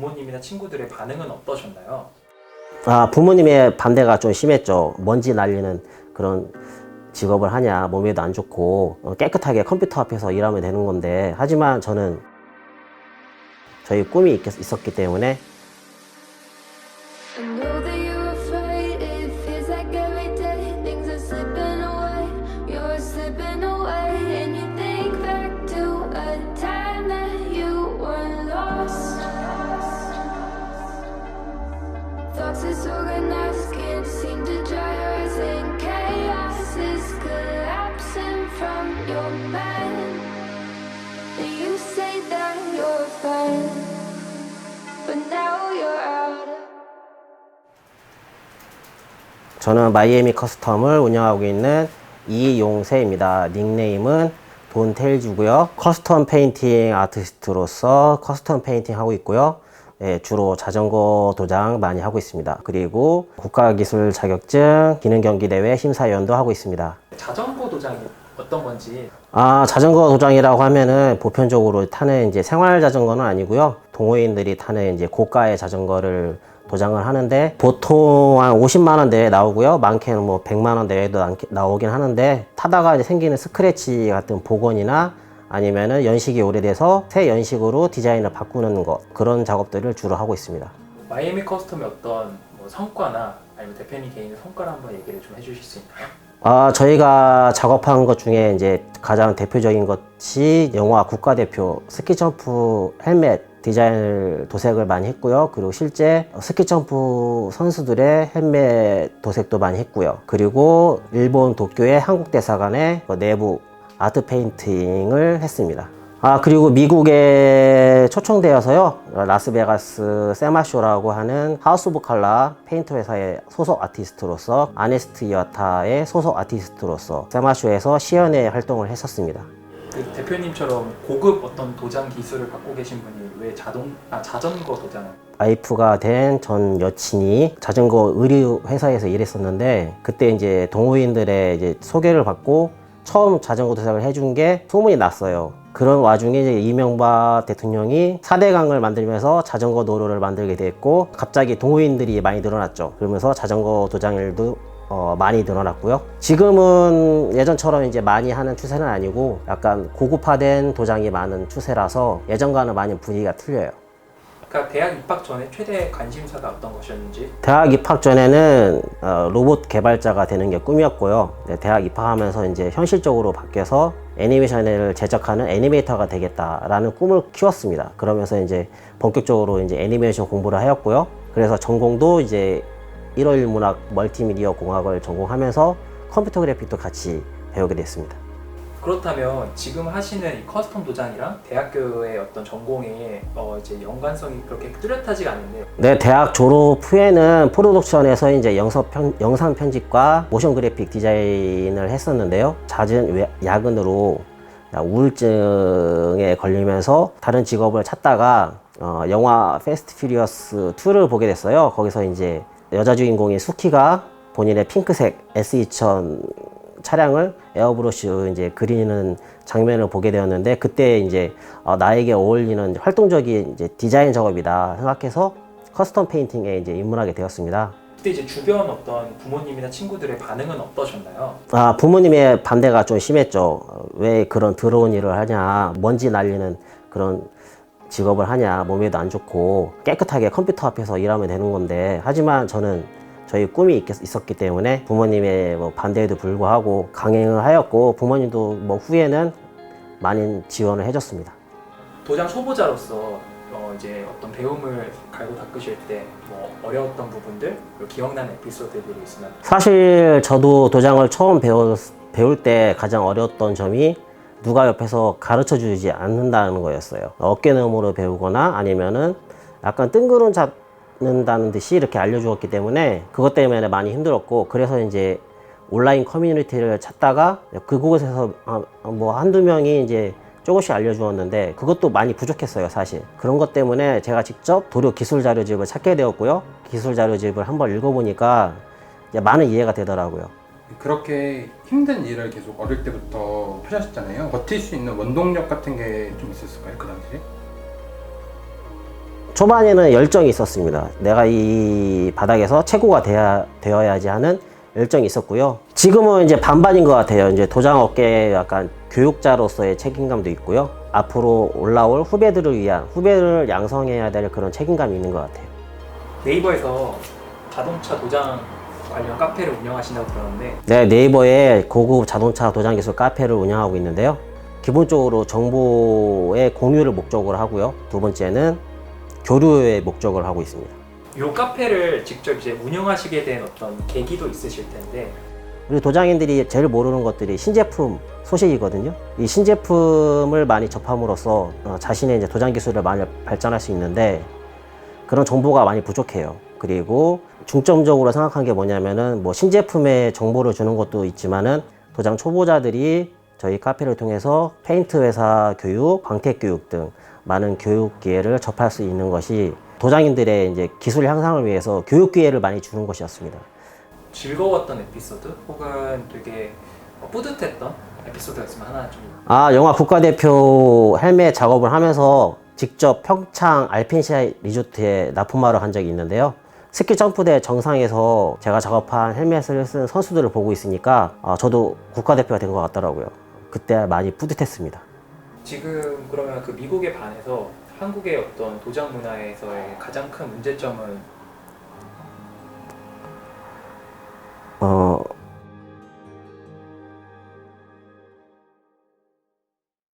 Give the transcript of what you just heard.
부모님이나 친구들의 반응은 어떠셨나요? 아, 부모님의 반대가 좀 심했죠. 먼지 날리는 그런 직업을 하냐, 몸에도 안 좋고, 어, 깨끗하게 컴퓨터 앞에서 일하면 되는 건데, 하지만 저는 저희 꿈이 있- 있었기 때문에 저는 마이애미 커스텀을 운영하고 있는 이용세입니다. 닉네임은 돈테일즈고요. 커스텀 페인팅 아티스트로서 커스텀 페인팅 하고 있고요. 예, 주로 자전거 도장 많이 하고 있습니다. 그리고 국가기술 자격증, 기능경기대회 심사위원도 하고 있습니다. 자전거 도장이 어떤 건지 아, 자전거 도장이라고 하면은 보편적으로 타는 이제 생활 자전거는 아니고요. 동호인들이 타는 이제 고가의 자전거를 도장을 하는데 보통 한 50만 원 내에 나오고요. 많게는 뭐 100만 원 내에도 나- 나오긴 하는데 타다가 이제 생기는 스크래치 같은 복원이나 아니면은 연식이 오래돼서 새 연식으로 디자인을 바꾸는 것 그런 작업들을 주로 하고 있습니다. 마이애미 커스텀의 어떤 뭐 성과나 아니면 대표님 개인의 성과를 한번 얘기를 좀 해주실 수 있나요? 아, 저희가 작업한 것 중에 이제 가장 대표적인 것이 영화 국가대표 스키점프 헬멧 디자인을 도색을 많이 했고요. 그리고 실제 스키점프 선수들의 헬멧 도색도 많이 했고요. 그리고 일본 도쿄의 한국 대사관의 그 내부 아트 페인팅을 했습니다. 아 그리고 미국에 초청되어서요 라스베가스 세마쇼라고 하는 하우스 오브 칼라 페인터 회사의 소속 아티스트로서 아네스트 이와타의 소속 아티스트로서 세마쇼에서 시연회 활동을 했었습니다. 그 대표님처럼 고급 어떤 도장 기술을 갖고 계신 분이 왜 자동 아 자전거 도장을 와이프가 된 전 여친이 자전거 의류 회사에서 일했었는데 그때 이제 동호인들의 이제 소개를 받고 처음 자전거 도색을 해준 게 소문이 났어요. 그런 와중에 이제 이명박 대통령이 4대강을 만들면서 자전거 도로를 만들게 됐고 갑자기 동호인들이 많이 늘어났죠. 그러면서 자전거 도장일도 어, 많이 늘어났고요. 지금은 예전처럼 이제 많이 하는 추세는 아니고 약간 고급화된 도장이 많은 추세라서 예전과는 많이 분위기가 틀려요. 그러니까 대학 입학 전에 최대 관심사가 어떤 것이었는지 대학 입학 전에는 어, 로봇 개발자가 되는 게 꿈이었고요. 네, 대학 입학하면서 이제 현실적으로 바뀌어서 애니메이션을 제작하는 애니메이터가 되겠다라는 꿈을 키웠습니다. 그러면서 이제 본격적으로 이제 애니메이션 공부를 하였고요. 그래서 전공도 이제 일월일문학 멀티미디어 공학을 전공하면서 컴퓨터 그래픽도 같이 배우게 됐습니다. 그렇다면 지금 하시는 이 커스텀 도장이랑 대학교의 어떤 전공의 어 이제 연관성이 그렇게 뚜렷하지가 않은데요. 네, 대학 졸업 후에는 프로덕션에서 이제 영상, 편, 영상 편집과 모션 그래픽 디자인을 했었는데요. 잦은 외- 야근으로 우울증에 걸리면서 다른 직업을 찾다가 어, 영화 페스트 퓨리어스 2를 보게 됐어요. 거기서 이제 여자 주인공인 수키가 본인의 핑크색 S2000 차량을 에어브러쉬 이제 그리는 장면을 보게 되었는데 그때 이제 어, 나에게 어울리는 활동적인 이제 디자인 작업이다 생각해서 커스텀 페인팅에 이제 입문하게 되었습니다. 그때 이제 주변 어떤 부모님이나 친구들의 반응은 어떠셨나요? 아 부모님의 반대가 좀 심했죠. 어, 왜 그런 더러운 일을 하냐, 먼지 날리는 그런 직업을 하냐, 몸에도 안 좋고 깨끗하게 컴퓨터 앞에서 일하면 되는 건데 하지만 저는 저희 꿈이 있, 있었기 때문에 부모님의 뭐 반대에도 불구하고 강행을 하였고 부모님도 뭐 후에는 많은 지원을 해줬습니다. 도장 초보자로서 어 이제 어떤 배움을 갈고 닦으실 때 뭐 어려웠던 부분들 그리고 기억나는 에피소드들이 있으면 사실 저도 도장을 처음 배웠, 배울 때 가장 어려웠던 점이 누가 옆에서 가르쳐 주지 않는다는 거였어요. 어깨너머로 배우거나 아니면은 약간 뜬구름 잡는다는 듯이 이렇게 알려주었기 때문에 그것 때문에 많이 힘들었고 그래서 이제 온라인 커뮤니티를 찾다가 그곳에서 아, 뭐 한두 명이 이제 조금씩 알려주었는데 그것도 많이 부족했어요 사실. 그런 것 때문에 제가 직접 도료 기술 자료집을 찾게 되었고요. 기술 자료집을 한번 읽어보니까 이제 많은 이해가 되더라고요 그렇게 힘든 일을 계속 어릴 때부터 하셨잖아요. 버틸 수 있는 원동력 같은 게 좀 있었을까요? 그 당시에? 초반에는 열정이 있었습니다. 내가 이 바닥에서 최고가 돼야, 되어야지 하는 열정이 있었고요. 지금은 이제 반반인 것 같아요. 이제 도장 업계에 약간 교육자로서의 책임감도 있고요. 앞으로 올라올 후배들을 위한 후배를 양성해야 될 그런 책임감이 있는 것 같아요. 네이버에서 자동차 도장 관련 카페를 운영하신다고 들었는데 네, 네이버에 고급 자동차 도장 기술 카페를 운영하고 있는데요. 기본적으로 정보의 공유를 목적으로 하고요. 두 번째는 교류의 목적을 하고 있습니다. 이 카페를 직접 이제 운영하시게 된 어떤 계기도 있으실 텐데 우리 도장인들이 제일 모르는 것들이 신제품 소식이거든요. 이 신제품을 많이 접함으로써 어, 자신의 이제 도장 기술을 많이 발전할 수 있는데 그런 정보가 많이 부족해요. 그리고 중점적으로 생각한 게 뭐냐면은 뭐 신제품의 정보를 주는 것도 있지만은 도장 초보자들이 저희 카페를 통해서 페인트 회사 교육, 광택 교육 등 많은 교육 기회를 접할 수 있는 것이 도장인들의 이제 기술 향상을 위해서 교육 기회를 많이 주는 것이었습니다. 즐거웠던 에피소드 혹은 되게 어, 뿌듯했던 에피소드가 있으면 하나 좀 아, 영화 국가대표 헬멧 작업을 하면서 직접 평창 알펜시아 리조트에 납품하러 간 적이 있는데요. 스키 점프대 정상에서 제가 작업한 헬멧을 쓴 선수들을 보고 있으니까 아, 저도 국가대표가 된 것 같더라고요. 그때 많이 뿌듯했습니다. 지금 그러면 그 미국에 반해서 한국의 어떤 도장 문화에서의 가장 큰 문제점은